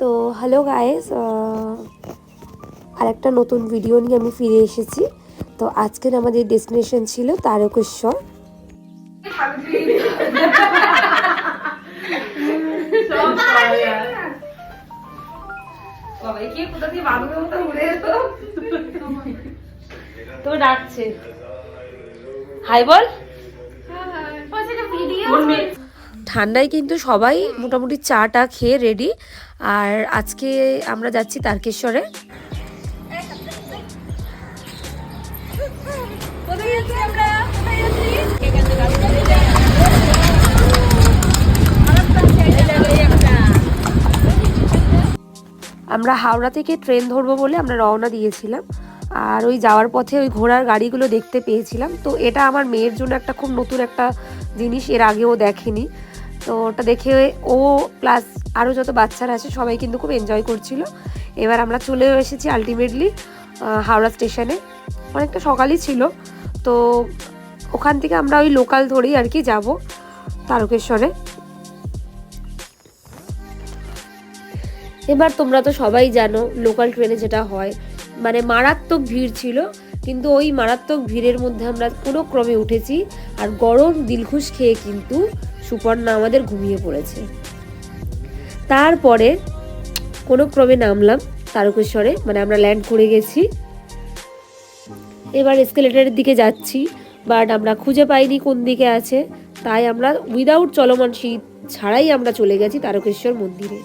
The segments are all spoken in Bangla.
তো হ্যালো গাইস আরেকটা নতুন ভিডিও নিয়ে আমি ফিরে এসেছি। তো আজকের আমাদের ডেস্টিনেশন ছিল তারকেশ্বর। তো ডাকছে। হাই বল। ঠান্ডায় কিন্তু সবাই মোটামুটি চাটা খেয়ে রেডি আর আজকে আমরা যাচ্ছি তারকেশ্বরে। আমরা হাওড়া থেকে ট্রেন ধরবো বলে আমরা রওনা দিয়েছিলাম। আর ওই যাওয়ার পথে ওই ঘোড়ার গাড়িগুলো দেখতে পেয়েছিলাম। তো এটা আমার মেয়ের জন্য একটা খুব নতুন একটা জিনিস, এর আগেও দেখেনি। তো ওটা দেখে ও প্লাস আরও যত বাচ্চারা আছে, সবাই কিন্তু খুব এনজয় করছিল। এবার আমরা চলেও এসেছি আলটিমেটলি হাওড়া স্টেশনে অনেকটা সকালই ছিল, তো ওখান থেকে আমরা ওই লোকাল ধরেই আর কি যাব, তারকেশ্বরে। এবার তোমরা তো সবাই জানো লোকাল ট্রেনে যেটা হয়। মানে মারাত্মক ভিড় ছিল, কিন্তু ওই মারাত্মক ভিড়ের মধ্যে আমরা কোনো ক্রমে উঠেছি। আর গরম দিলখুশ খেয়ে কিন্তু সুপর্ণা আমাদের ঘুমিয়ে পড়েছে। তারপরে কোনো ক্রমে নামলাম তারকেশ্বরে মানে আমরা ল্যান্ড করে গেছি। এবার এসকেলেটারের দিকে যাচ্ছি বাট আমরা খুঁজে পাইনি কোন দিকে আছে। তাই আমরা উইদাউট চলমান শীত ছাড়াই আমরা চলে গেছি তারকেশ্বর মন্দিরে।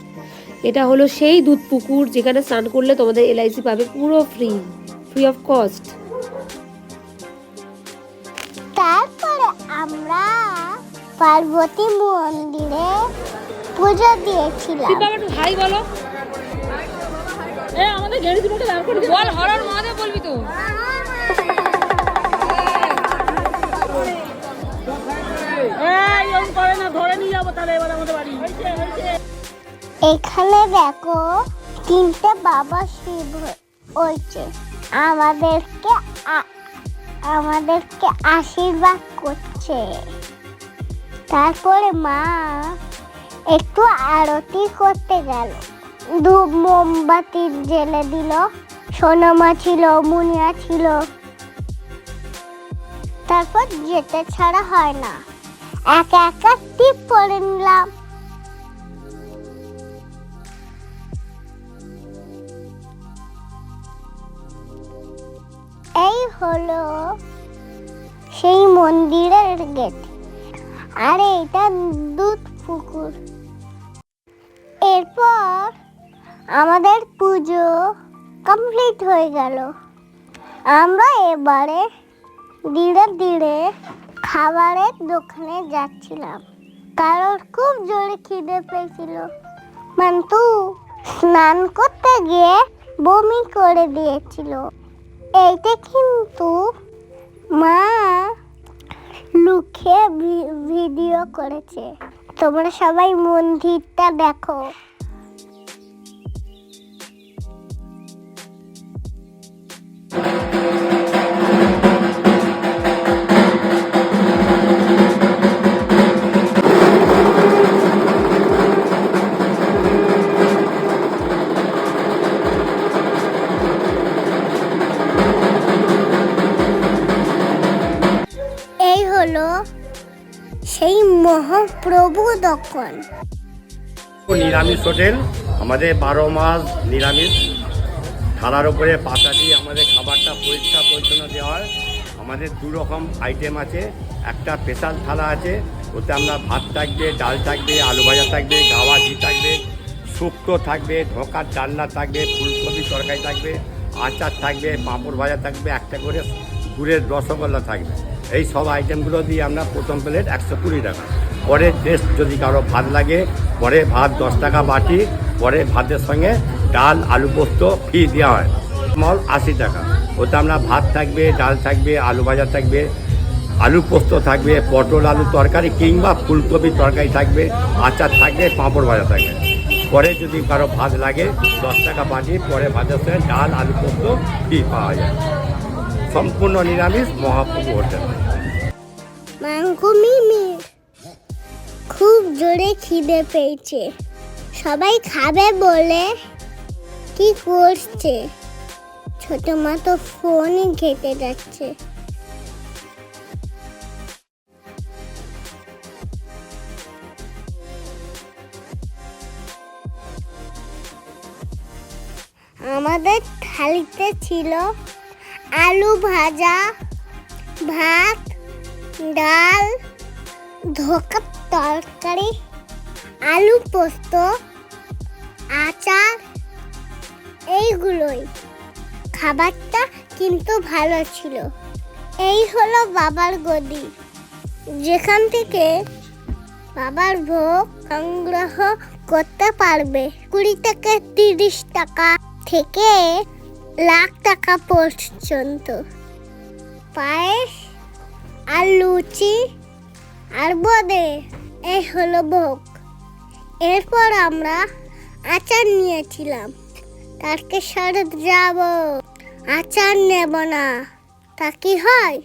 এটা হলো সেই দুধ পুকুর যেখানে স্নান করলে তোমাদের এলআইসি পাবে পুরো free free of cost Parvati মন্দিরে পুজো দিয়েছিলাম। হাই বলো। এ আমাদের গেড়ি দুটোকে দাঁড় করে বল হরর মহাদেব বলবি তো। এখানে দেখো তিনটে বাবা শিব হয়েছে। আমাদেরকে আ- আমাদেরকে আশীর্বাদ করছে। তারপরে মা একটু আরতি করতে গেল। ধূপ, মোমবাতি জেলে দিল, সোনামা ছিল, মুনিয়া ছিল। তারপর যেতে ছাড়া হয় না। একা একা টিপ করে নিলাম। এই হলো সেই মন্দিরের গেট। আর, এটা দুধ পুকুর। এরপর আমাদের পুজো কমপ্লিট হয়ে গেল। আমরা এবারে ধীরে ধীরে খাবারের দোকানে যাচ্ছিলাম। কারোর খুব জোরে খিদে পেয়েছিল। মান্তু স্নান করতে গিয়ে বমি করে দিয়েছিল। এইটা কিন্তু মা লুকিয়ে ভিডিও করেছে। তোমরা সবাই মন্দিরটা দেখো। মহাপ্রভু দক্ষণ। নিরামিষ হোটেল, আমাদের বারো মাস নিরামিষ। থালার উপরে পাতা দিয়ে আমাদের খাবারটা পরিষ্কার পরিচ্ছন্ন দেওয়া হয়। আমাদের দু রকম আইটেম আছে। একটা স্পেশাল থালা আছে, ওতে আমরা ভাত থাকবে, ডাল থাকবে, আলু ভাজা থাকবে, গাওয়া ঘি থাকবে, শুক্তো থাকবে ঢোকার ডালনা থাকবে, ফুলকপি তরকারি থাকবে, আচার থাকবে, পাঁপড় ভাজা থাকবে, একটা করে গুড়ের রসগোল্লা থাকবে। এই সব আইটেমগুলো দিয়ে আমরা প্রথম প্লেট একশো কুড়ি টাকা। পরে টেস্ট যদি কারও ভাত লাগে, পরে ভাত দশ টাকা বাটি, পরে ভাতের সঙ্গে ডাল, আলু পোস্ত ফি দেওয়া হয়। মল আশি টাকা। ওতে আমরা ভাত থাকবে, ডাল থাকবে, আলু ভাজা থাকবে, আলু পোস্ত থাকবে, পটল আলু তরকারি কিংবা ফুলকপি তরকারি থাকবে, আচার থাকবে, পাঁপড় ভাজা থাকবে। পরে যদি কারও ভাত লাগে, দশ টাকা বাটি, পরে ভাতের সঙ্গে ডাল, আলু পোস্ত ফি পাওয়া যায়। সম্পূর্ণ নিরামিষ মহাপ্রভু হোটেল। খুব জোরে খিদে পেয়েছে। সবাই খাবে বলে কি করছে? ছোট মা তো ফোনই ঘেটে যাচ্ছে। আমাদের থালিতে ছিল আলু ভাজা, ভাত, ডাল ধোকার তরকারি, আলু পোস্ত, আচার, এইগুলোই। খাবারটা কিন্তু ভালো ছিল। এই হলো বাবার গদি। যেখান থেকে বাবার ভোগ সংগ্রহ করতে পারবে, কুড়ি থেকে তিরিশ টাকা থেকে লাখ টাকা পর্যন্ত। পায়েস আর লুচি আর বোঁদে। এই হলো ভোগ। এরপর আমরা আচার নিয়েছিলাম। তারকেশ্বরে যাব, আচার নেব না। তা কি হয়?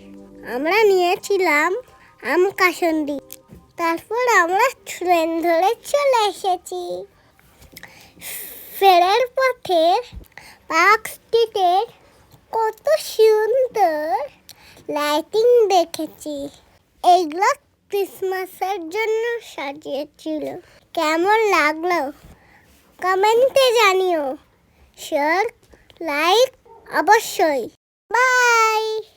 আমরা নিয়েছিলাম আম কাসন্দি। তারপর আমরা ট্রেন ধরে চলে এসেছি। ফেরার পথে পার্ক স্ট্রিটের কত সুন্দর লাইটিং দেখেছি। এইগুলো ক্রিসমাসের জন্য সাজিয়েছিল। কেমন লাগল? কমেন্টে জানিও। শেয়ার লাইক অবশ্যই। বাই